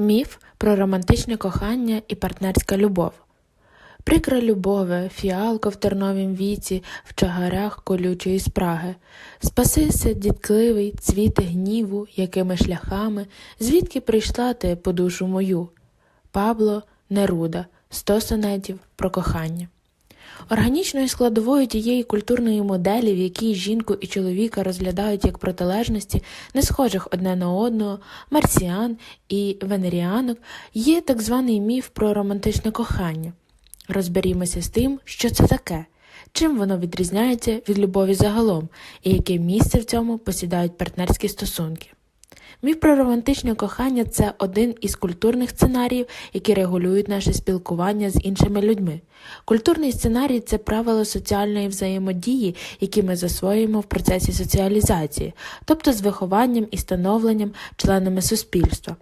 Міф про романтичне кохання і партнерська любов. Прикра любове, фіалко в терновім віці, в чагарях колючої спраги. Спасися, дідкливий, цвіти гніву, якими шляхами, звідки прийшла ти по душу мою? Пабло Неруда, сто сонетів про кохання. Органічною складовою тієї культурної моделі, в якій жінку і чоловіка розглядають як протилежності, не схожих одне на одного, марсіан і венеріанок, є так званий міф про романтичне кохання. Розберімося з тим, що це таке, чим воно відрізняється від любові загалом, і яке місце в цьому посідають партнерські стосунки. Міф про романтичне кохання це один із культурних сценаріїв, які регулюють наше спілкування з іншими людьми. Культурний сценарій це правила соціальної взаємодії, які ми засвоюємо в процесі соціалізації, тобто з вихованням і становленням членами суспільства.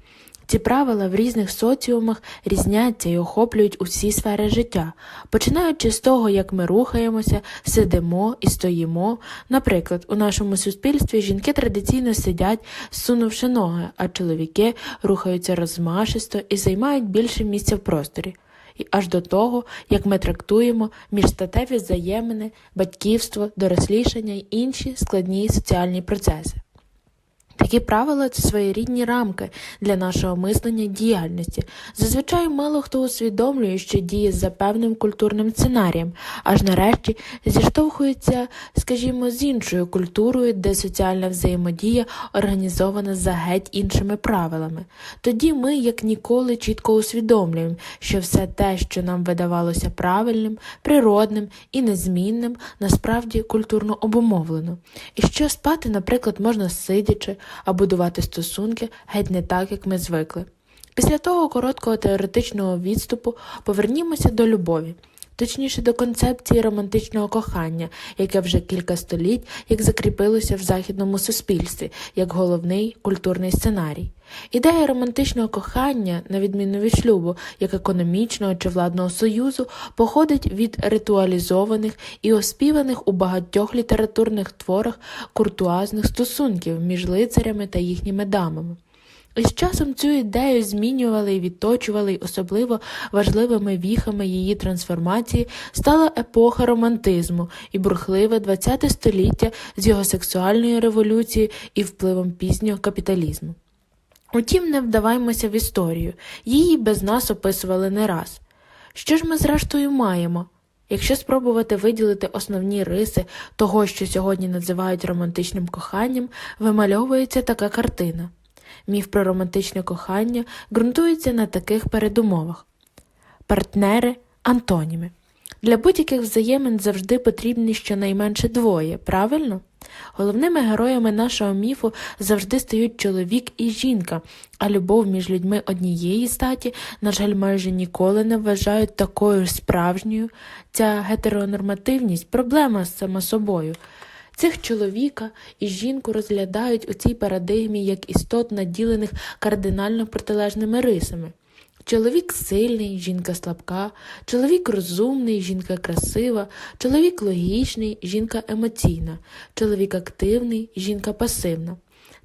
Ці правила в різних соціумах різняться і охоплюють усі сфери життя, починаючи з того, як ми рухаємося, сидимо і стоїмо. Наприклад, у нашому суспільстві жінки традиційно сидять, зсунувши ноги, а чоловіки рухаються розмашисто і займають більше місця в просторі. І аж до того, як ми трактуємо міжстатеві взаємини, батьківство, дорослішання й інші складні соціальні процеси. Такі правила це своєрідні рамки для нашого мислення діяльності. Зазвичай мало хто усвідомлює, що діє за певним культурним сценарієм, аж нарешті зіштовхується, скажімо, з іншою культурою, де соціальна взаємодія організована за геть іншими правилами. Тоді ми, як ніколи, чітко усвідомлюємо, що все те, що нам видавалося правильним, природним і незмінним, насправді культурно обумовлено. І що спати, наприклад, можна сидячи а будувати стосунки геть не так, як ми звикли. Після того короткого теоретичного відступу повернімося до любові, точніше до концепції романтичного кохання, яке вже кілька століть як закріпилося в західному суспільстві як головний культурний сценарій. Ідея романтичного кохання, на відміну від шлюбу, як економічного чи владного союзу, походить від ритуалізованих і оспіваних у багатьох літературних творах куртуазних стосунків між лицарями та їхніми дамами. З часом цю ідею змінювали і відточували, і особливо важливими віхами її трансформації стала епоха романтизму і бурхливе ХХ століття з його сексуальною революцією і впливом пізнього капіталізму. Утім, не вдаваймося в історію, її без нас описували не раз. Що ж ми зрештою маємо? Якщо спробувати виділити основні риси того, що сьогодні називають романтичним коханням, вимальовується така картина. Міф про романтичне кохання ґрунтується на таких передумовах партнери антоніми. Для будь-яких взаємин завжди потрібні щонайменше двоє, правильно? Головними героями нашого міфу завжди стають чоловік і жінка, а любов між людьми однієї статі, на жаль, майже ніколи не вважають такою справжньою. Ця гетеронормативність проблема з сама собою. Цих чоловіка і жінку розглядають у цій парадигмі як істот, наділених кардинально протилежними рисами. Чоловік сильний, жінка слабка, чоловік розумний, жінка красива, чоловік логічний, жінка емоційна, чоловік активний, жінка пасивна.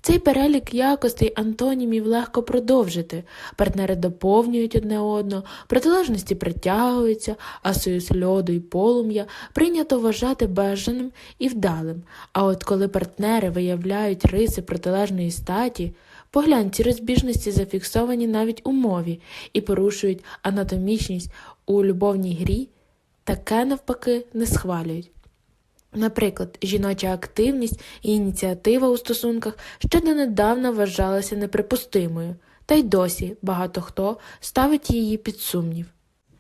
Цей перелік якостей антонімів легко продовжити. Партнери доповнюють одне одного, протилежності притягуються, а союз льоду і полум'я прийнято вважати бажаним і вдалим. А от коли партнери виявляють риси протилежної статі, поглянь, розбіжності зафіксовані навіть у мові і порушують анатомічність у любовній грі, таке навпаки не схвалюють. Наприклад, жіноча активність і ініціатива у стосунках ще донедавна вважалася неприпустимою, та й досі багато хто ставить її під сумнів.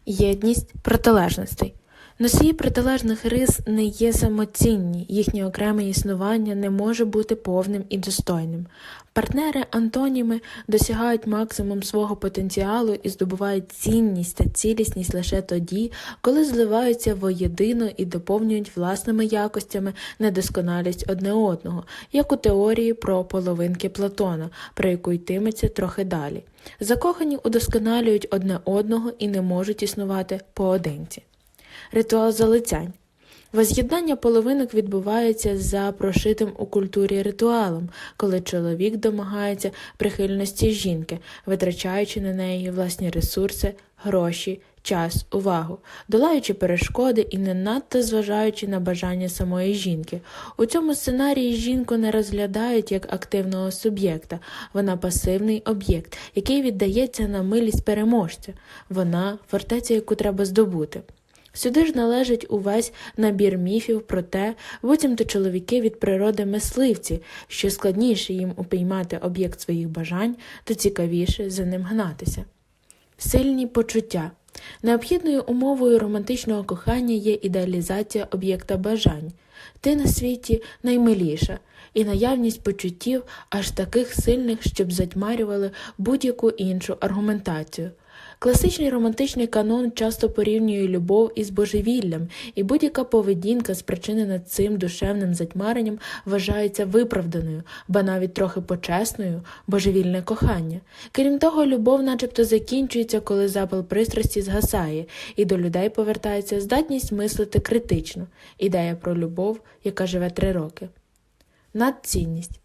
Єдність протилежностей. Носії протилежних рис не є самоцінні, їхнє окреме існування не може бути повним і достойним. Партнери антоніми досягають максимум свого потенціалу і здобувають цінність та цілісність лише тоді, коли зливаються воєдино і доповнюють власними якостями недосконалість одне одного, як у теорії про половинки Платона, про яку йтиметься трохи далі. Закохані удосконалюють одне одного і не можуть існувати поодинці. Ритуал залицянь. Воз'єднання половинок відбувається за прошитим у культурі ритуалом, коли чоловік домагається прихильності жінки, витрачаючи на неї власні ресурси, гроші, час, увагу, долаючи перешкоди і не надто зважаючи на бажання самої жінки. У цьому сценарії жінку не розглядають як активного суб'єкта, вона пасивний об'єкт, який віддається на милість переможця. Вона фортеця, яку треба здобути. Сюди ж належить увесь набір міфів про те, буцімто чоловіки від природи мисливці, що складніше їм упіймати об'єкт своїх бажань, то цікавіше за ним гнатися. Сильні почуття. Необхідною умовою романтичного кохання є ідеалізація об'єкта бажань. Ти на світі наймиліша, і наявність почуттів аж таких сильних, щоб затьмарювали будь-яку іншу аргументацію. Класичний романтичний канон часто порівнює любов із божевіллям, і будь-яка поведінка, спричинена цим душевним затьмаренням, вважається виправданою, ба навіть трохи почесною, божевільне кохання. Крім того, любов начебто закінчується, коли запал пристрасті згасає, і до людей повертається здатність мислити критично, ідея про любов, яка живе три роки. Надцінність.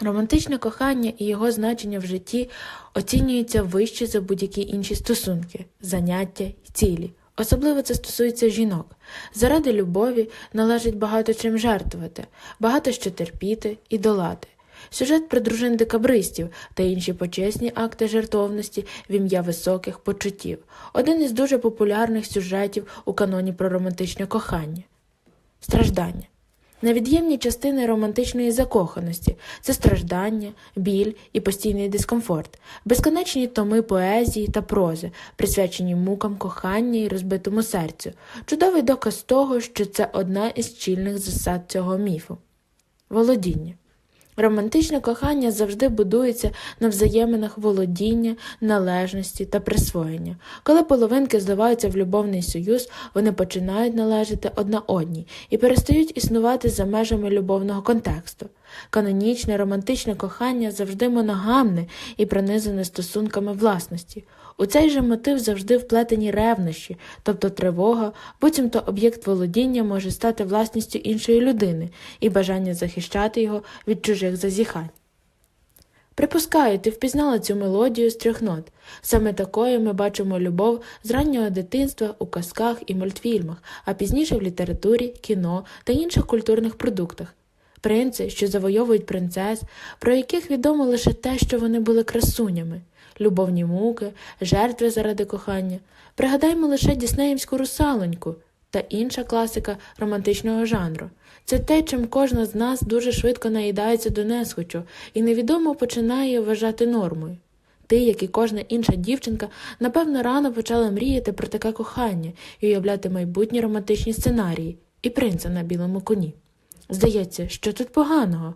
Романтичне кохання і його значення в житті оцінюються вище за будь-які інші стосунки, заняття й цілі. Особливо це стосується жінок. Заради любові належить багато чим жертвувати, багато що терпіти і долати. Сюжет про дружин декабристів та інші почесні акти жертовності в ім'я високих почуттів один із дуже популярних сюжетів у каноні про романтичне кохання. Страждання. Невід'ємні частини романтичної закоханості це страждання, біль і постійний дискомфорт, безконечні томи поезії та прози, присвячені мукам кохання і розбитому серцю, чудовий доказ того, що це одна із чільних засад цього міфу. Володіння. Романтичне кохання завжди будується на взаєминах володіння, належності та присвоєння. Коли половинки здаваються в любовний союз, вони починають належати одна одній і перестають існувати за межами любовного контексту. Канонічне романтичне кохання завжди моногамне і пронизане стосунками власності. У цей же мотив завжди вплетені ревнощі, тобто тривога, буцімто об'єкт володіння може стати власністю іншої людини і бажання захищати його від чужих зазіхань. Припускаю, ти впізнала цю мелодію з трьох нот. Саме такою ми бачимо любов з раннього дитинства у казках і мультфільмах, а пізніше в літературі, кіно та інших культурних продуктах. Принци, що завойовують принцес, про яких відомо лише те, що вони були красунями, любовні муки, жертви заради кохання. Пригадаймо лише Діснеївську русалоньку та інша класика романтичного жанру. Це те, чим кожна з нас дуже швидко наїдається до несхочу і невідомо починає вважати нормою. Ти, як і кожна інша дівчинка, напевно, рано почала мріяти про таке кохання і уявляти майбутні романтичні сценарії і принца на білому коні. Здається, що тут поганого.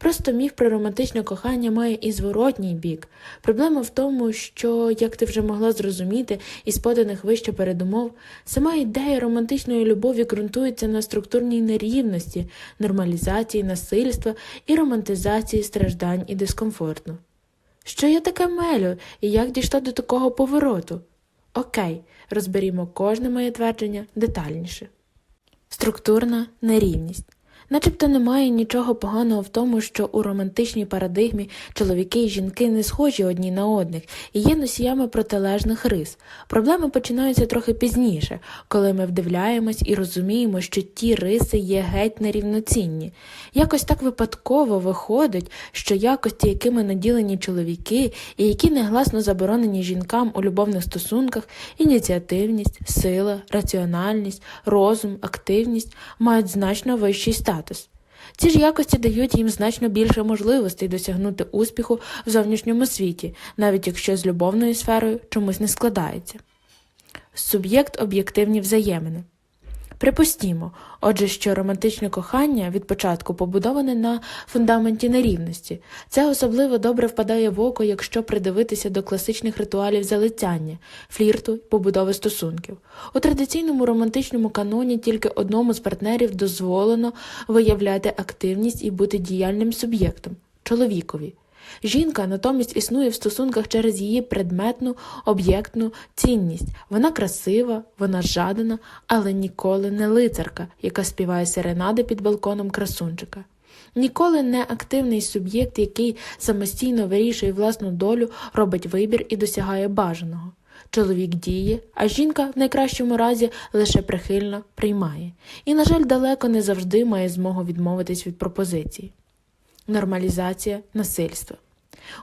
Просто міф про романтичне кохання має і зворотній бік. Проблема в тому, що, як ти вже могла зрозуміти із поданих вище передумов, сама ідея романтичної любові ґрунтується на структурній нерівності, нормалізації насильства і романтизації страждань і дискомфорту. Що я таке мелю і як дійшла до такого повороту? Окей, розберімо кожне моє твердження детальніше. Структурна нерівність. Начебто немає нічого поганого в тому, що у романтичній парадигмі чоловіки і жінки не схожі одні на одних і є носіями протилежних рис. Проблеми починаються трохи пізніше, коли ми вдивляємось і розуміємо, що ті риси є геть нерівноцінні. Якось так випадково виходить, що якості, якими наділені чоловіки і які негласно заборонені жінкам у любовних стосунках, ініціативність, сила, раціональність, розум, активність мають значно вищий статус. Ці ж якості дають їм значно більше можливостей досягнути успіху в зовнішньому світі, навіть якщо з любовною сферою чомусь не складається. Суб'єкт об'єктивні взаємини. Припустімо, отже, що романтичне кохання від початку побудоване на фундаменті нерівності. Це особливо добре впадає в око, якщо придивитися до класичних ритуалів залицяння, флірту побудови стосунків. У традиційному романтичному каноні тільки одному з партнерів дозволено виявляти активність і бути діяльним суб'єктом чоловікові. Жінка натомість існує в стосунках через її предметну, об'єктну цінність. Вона красива, вона жадана, але ніколи не лицарка, яка співає серенади під балконом красунчика. Ніколи не активний суб'єкт, який самостійно вирішує власну долю, робить вибір і досягає бажаного. Чоловік діє, а жінка в найкращому разі лише прихильно приймає. І, на жаль, далеко не завжди має змогу відмовитись від пропозиції. Нормалізація насильства.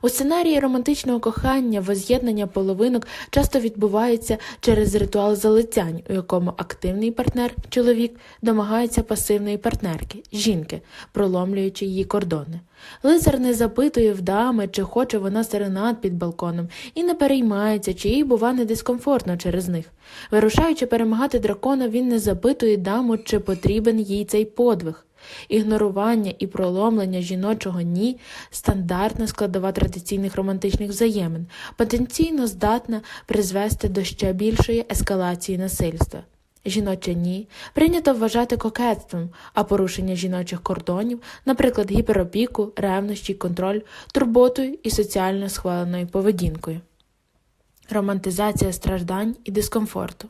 У сценарії романтичного кохання воз'єднання половинок часто відбувається через ритуал залицянь, у якому активний партнер, чоловік, домагається пасивної партнерки, жінки, проломлюючи її кордони. Лицар не запитує в дами, чи хоче вона серенад під балконом, і не переймається, чи їй бува не дискомфортно через них. Вирушаючи перемагати дракона, він не запитує даму, чи потрібен їй цей подвиг. Ігнорування і проломлення жіночого ні стандартна складова традиційних романтичних взаємин, потенційно здатна призвести до ще більшої ескалації насильства. Жіноче ні прийнято вважати кокетством, а порушення жіночих кордонів, наприклад, гіперопіку, ревнощі, контроль, турботою і соціально схваленою поведінкою. Романтизація страждань і дискомфорту.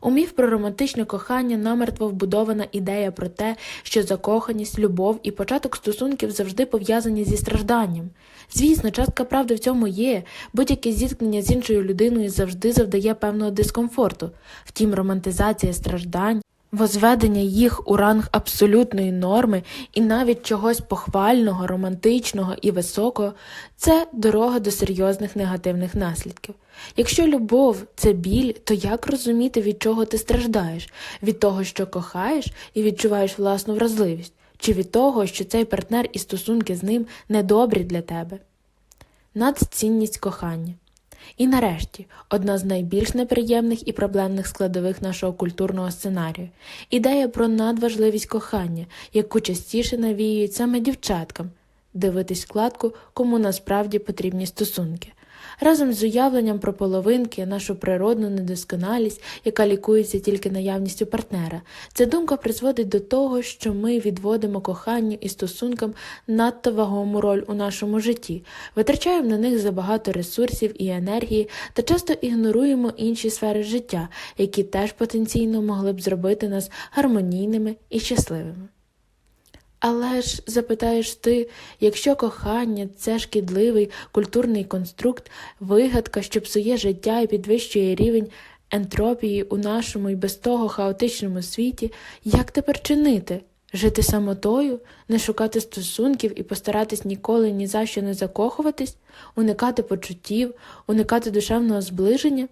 У міф про романтичне кохання намертво вбудована ідея про те, що закоханість, любов і початок стосунків завжди пов'язані зі стражданням. Звісно, частка правди в цьому є, будь-яке зіткнення з іншою людиною завжди завдає певного дискомфорту. Втім, романтизація страждань. Возведення їх у ранг абсолютної норми і навіть чогось похвального, романтичного і високого це дорога до серйозних негативних наслідків. Якщо любов це біль, то як розуміти, від чого ти страждаєш? Від того, що кохаєш і відчуваєш власну вразливість, чи від того, що цей партнер і стосунки з ним недобрі для тебе? Надцінність кохання. І нарешті, одна з найбільш неприємних і проблемних складових нашого культурного сценарію ідея про надважливість кохання, яку частіше навіюють саме дівчаткам дивитись вкладку, кому насправді потрібні стосунки. Разом з уявленням про половинки, нашу природну недосконалість, яка лікується тільки наявністю партнера, ця думка призводить до того, що ми відводимо коханню і стосункам надто вагому роль у нашому житті, витрачаємо на них забагато ресурсів і енергії та часто ігноруємо інші сфери життя, які теж потенційно могли б зробити нас гармонійними і щасливими. Але ж запитаєш ти, якщо кохання це шкідливий культурний конструкт, вигадка, що псує життя і підвищує рівень ентропії у нашому і без того хаотичному світі, як тепер чинити? Жити самотою, не шукати стосунків і постаратись ніколи ні за що не закохуватись, уникати почуттів, уникати душевного зближення?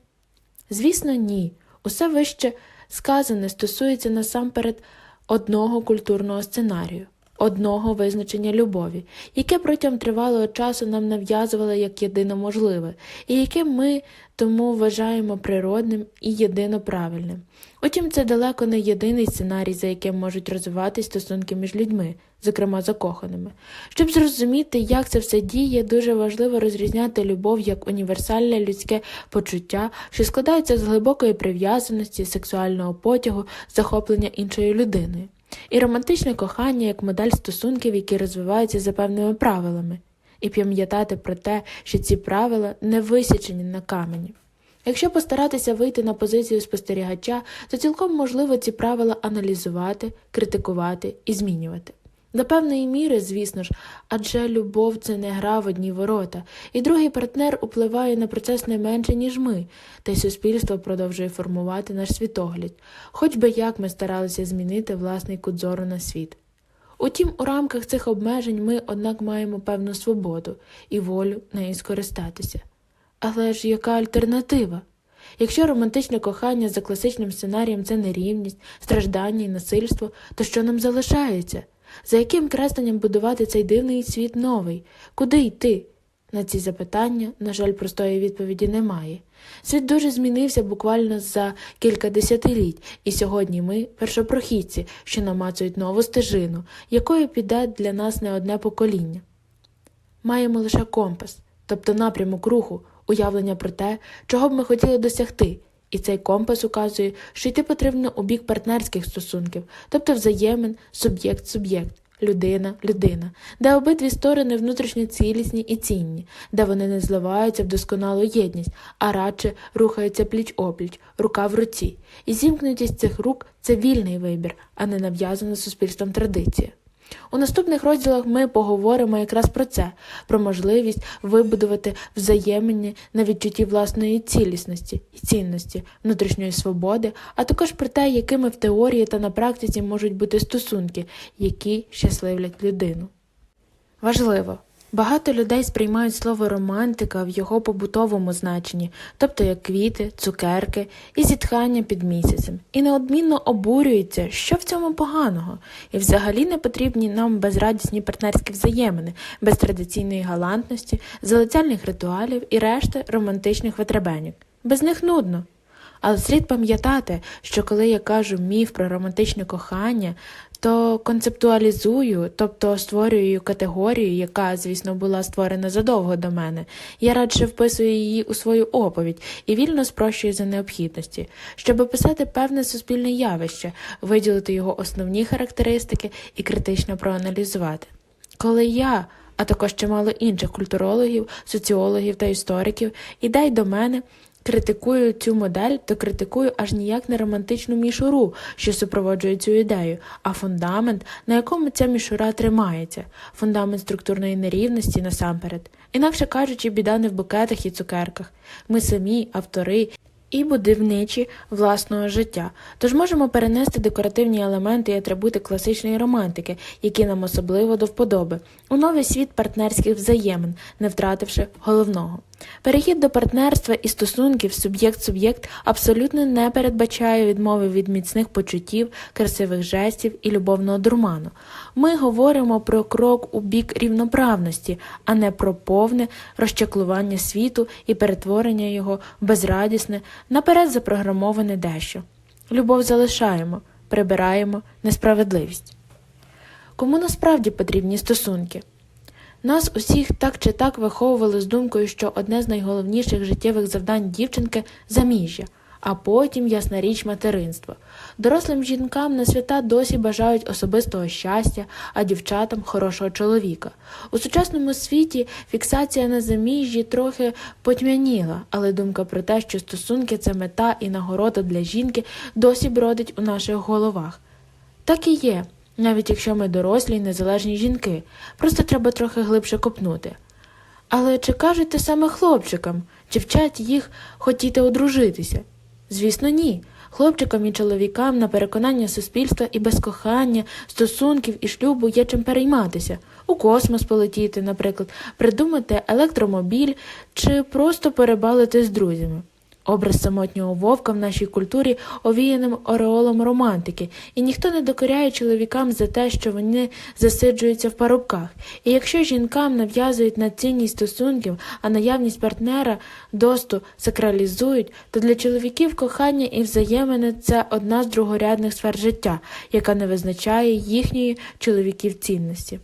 Звісно, ні. Усе вище сказане стосується насамперед одного культурного сценарію, одного визначення любові, яке протягом тривалого часу нам нав'язували як єдино можливе, і яке ми тому вважаємо природним і єдино правильним. Утім, це далеко не єдиний сценарій, за яким можуть розвиватись стосунки між людьми, зокрема закоханими. Щоб зрозуміти, як це все діє, дуже важливо розрізняти любов як універсальне людське почуття, що складається з глибокої прив'язаності, сексуального потягу, захоплення іншою людиною, і романтичне кохання як модель стосунків, які розвиваються за певними правилами, і пам'ятати про те, що ці правила не висічені на камені. Якщо постаратися вийти на позицію спостерігача, то цілком можливо ці правила аналізувати, критикувати і змінювати. До певної міри, звісно ж, адже любов це не гра в одні ворота, і другий партнер впливає на процес не менше, ніж ми, та й суспільство продовжує формувати наш світогляд, хоч би як ми старалися змінити власний кут зору на світ. Утім, у рамках цих обмежень ми, однак, маємо певну свободу і волю нею скористатися. Але ж яка альтернатива? Якщо романтичне кохання за класичним сценарієм це нерівність, страждання і насильство, то що нам залишається? За яким кресленням будувати цей дивний світ новий? Куди йти? На ці запитання, на жаль, простої відповіді немає. Світ дуже змінився буквально за кілька десятиліть, і сьогодні ми першопрохідці, що намацують нову стежину, якою піде для нас не одне покоління. Маємо лише компас, тобто напрямок руху, уявлення про те, чого б ми хотіли досягти, і цей компас указує, що йти потрібно у бік партнерських стосунків, тобто взаємин, суб'єкт-суб'єкт, людина, людина, де обидві сторони внутрішньо цілісні і цінні, де вони не зливаються в досконалу єдність, а радше рухаються пліч опліч, рука в руці. І зімкнутість цих рук це вільний вибір, а не нав'язана суспільством традиція. У наступних розділах ми поговоримо якраз про це, про можливість вибудувати взаємні на відчутті власної цілісності і цінності, внутрішньої свободи, а також про те, якими в теорії та на практиці можуть бути стосунки, які щасливлять людину. Важливо. Багато людей сприймають слово романтика в його побутовому значенні, тобто як квіти, цукерки і зітхання під місяцем, і неодмінно обурюються, що в цьому поганого, і взагалі не потрібні нам безрадісні партнерські взаємини, без традиційної галантності, залицяльних ритуалів і решти романтичних витребеньок. Без них нудно. Але слід пам'ятати, що коли я кажу міф про романтичне кохання, то концептуалізую, тобто створюю категорію, яка, звісно, була створена задовго до мене. Я радше вписую її у свою оповідь і вільно спрощую за необхідності, щоб описати певне суспільне явище, виділити його основні характеристики і критично проаналізувати. Коли я, а також чимало інших культурологів, соціологів та істориків, ідей до мене. Критикую цю модель, то критикую аж ніяк не романтичну мішуру, що супроводжує цю ідею, а фундамент, на якому ця мішура тримається, фундамент структурної нерівності насамперед. Інакше кажучи, біда не в букетах і цукерках. Ми самі, автори і будівничі власного життя, тож можемо перенести декоративні елементи і атрибути класичної романтики, які нам особливо до вподоби, у новий світ партнерських взаємин, не втративши головного. Перехід до партнерства і стосунків суб'єкт-суб'єкт абсолютно не передбачає відмови від міцних почуттів, красивих жестів і любовного дурману. Ми говоримо про крок у бік рівноправності, а не про повне розчаклування світу і перетворення його в безрадісне, наперед запрограмоване дещо. Любов залишаємо, прибираємо несправедливість. Кому насправді потрібні стосунки? Нас усіх так чи так виховували з думкою, що одне з найголовніших життєвих завдань дівчинки заміжжя, а потім, ясна річ, материнство. Дорослим жінкам на свята досі бажають особистого щастя, а дівчатам хорошого чоловіка. У сучасному світі фіксація на заміжжі трохи потьмяніла, але думка про те, що стосунки це мета і нагорода для жінки, досі бродить у наших головах. Так і є навіть якщо ми дорослі й незалежні жінки, просто треба трохи глибше копнути. Але чи кажуть те саме хлопчикам, чи вчать їх хотіти одружитися? Звісно, ні. Хлопчикам і чоловікам на переконання суспільства і без кохання, стосунків і шлюбу є чим перейматися, у космос полетіти, наприклад, придумати електромобіль чи просто перебалити з друзями. Образ самотнього вовка в нашій культурі овіяним ореолом романтики, і ніхто не докоряє чоловікам за те, що вони засиджуються в парубках. І якщо жінкам нав'язують надцінність стосунків, а наявність партнера досту сакралізують, то для чоловіків кохання і взаємини це одна з другорядних сфер життя, яка не визначає їхньої чоловіків цінності.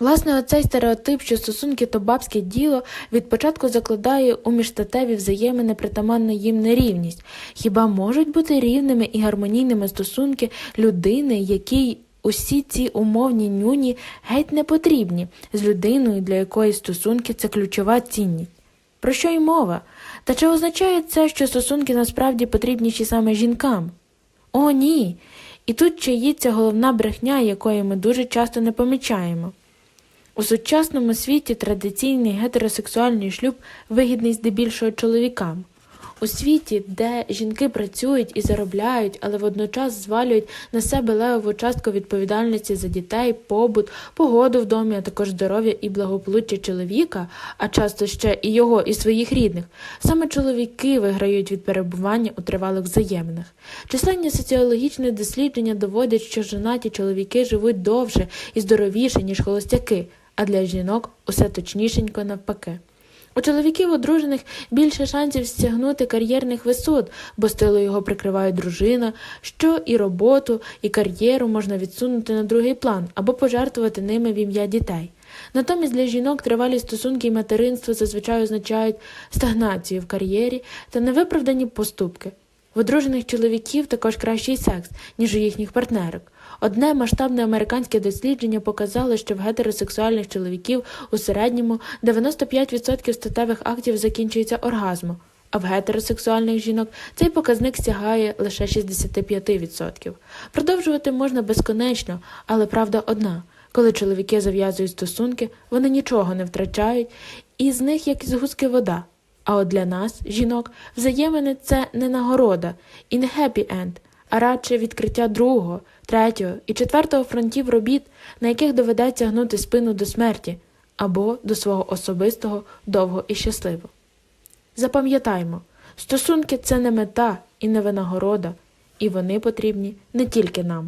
Власне, оцей стереотип, що стосунки то бабське діло, від початку закладає у міжстатеві взаємини притаманну їм нерівність. Хіба можуть бути рівними і гармонійними стосунки людини, якій усі ці умовні нюні геть не потрібні, з людиною, для якої стосунки це ключова цінність? Про що й мова? Та чи означає це, що стосунки насправді потрібніші саме жінкам? О, ні. І тут чаїться головна брехня, якої ми дуже часто не помічаємо. У сучасному світі традиційний гетеросексуальний шлюб вигідний здебільшого чоловікам. У світі, де жінки працюють і заробляють, але водночас звалюють на себе левову частку відповідальності за дітей, побут, погоду в домі, а також здоров'я і благополуччя чоловіка, а часто ще і його, і своїх рідних, саме чоловіки виграють від перебування у тривалих взаєминах. Численні соціологічні дослідження доводять, що жонаті чоловіки живуть довше і здоровіше, ніж холостяки а для жінок усе точнішенько навпаки. У чоловіків одружених більше шансів стягнути кар'єрних висот, бо стилу його прикриває дружина, що і роботу, і кар'єру можна відсунути на другий план або пожертвувати ними в ім'я дітей. Натомість для жінок тривалі стосунки і материнство зазвичай означають стагнацію в кар'єрі та невиправдані поступки. В одружених чоловіків також кращий секс, ніж у їхніх партнерок. Одне масштабне американське дослідження показало, що в гетеросексуальних чоловіків у середньому 95% статевих актів закінчується оргазмом, а в гетеросексуальних жінок цей показник сягає лише 65%. Продовжувати можна безконечно, але правда одна. Коли чоловіки зав'язують стосунки, вони нічого не втрачають, і з них як з гуски вода. А от для нас, жінок, взаємини це не нагорода і не хеппі-енд, а радше відкриття другого, третього і четвертого фронтів робіт, на яких доведеться гнути спину до смерті або до свого особистого довго і щасливо. Запам'ятаймо, стосунки це не мета і не винагорода, і вони потрібні не тільки нам.